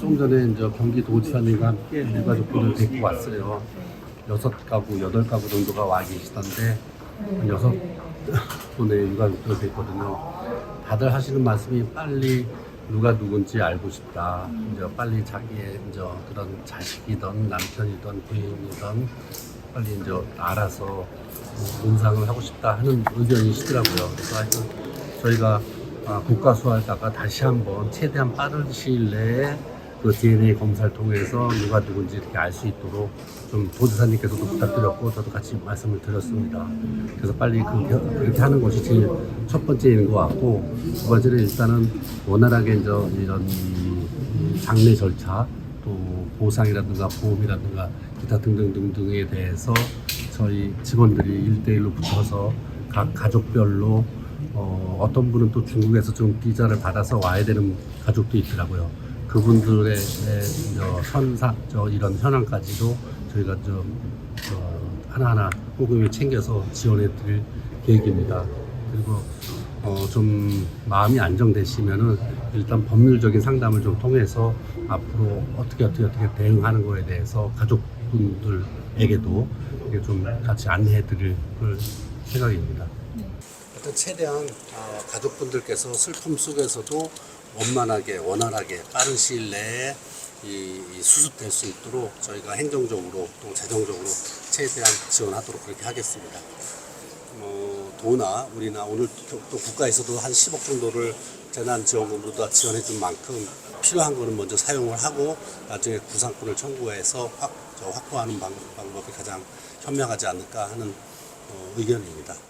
조금 전에 이제 경기도지사님과 함께 일가족분을 데리고 왔어요. 여섯 가구, 여덟 가구 정도가 와 계시던데 한 여섯 분의 일가족들 됐거든요. 다들 하시는 말씀이 빨리 누가 누군지 알고 싶다. 이제 빨리 자기의 이제 그런 자식이든 남편이든 부인이든 빨리 이제 알아서 문상을 하고 싶다 하는 의견이시더라고요. 그래서 하여튼 저희가 아, 국가수하다가 다시 한번 최대한 빠른 시일 내에 그 DNA 검사를 통해서 누가 누군지 이렇게 알 수 있도록 좀 도지사님께서도 부탁드렸고 저도 같이 말씀을 드렸습니다. 그래서 빨리 그렇게, 그렇게 하는 것이 제일 첫 번째인 것 같고 두 번째는 일단은 원활하게 이제 이런 장례 절차 또 보상이라든가 보험이라든가 기타 등등등등에 대해서 저희 직원들이 일대일로 붙어서 각 가족별로 어, 어떤 분은 또 중국에서 좀 비자를 받아서 와야 되는 가족도 있더라고요. 그분들의 에, 저 현상, 저 이런 현황까지도 저희가 좀 어, 하나하나 꼼꼼히 챙겨서 지원해 드릴 계획입니다. 그리고 어, 좀 마음이 안정되시면은 일단 법률적인 상담을 좀 통해서 앞으로 어떻게 어떻게 어떻게 대응하는 거에 대해서 가족분들에게도 좀 같이 안내해 드릴 생각입니다. 하여튼 최대한 어, 가족분들께서 슬픔 속에서도 원만하게 원활하게 빠른 시일 내에 이, 이 수습될 수 있도록 저희가 행정적으로 또 재정적으로 최대한 지원하도록 그렇게 하겠습니다. 뭐 도나 우리나 오늘 또, 또 국가에서도 한 10억 정도를 재난지원금으로 다 지원해 준 만큼 필요한 거는 먼저 사용을 하고 나중에 구상권을 청구해서 확, 저 확보하는 방, 방법이 가장 현명하지 않을까 하는 어, 의견입니다.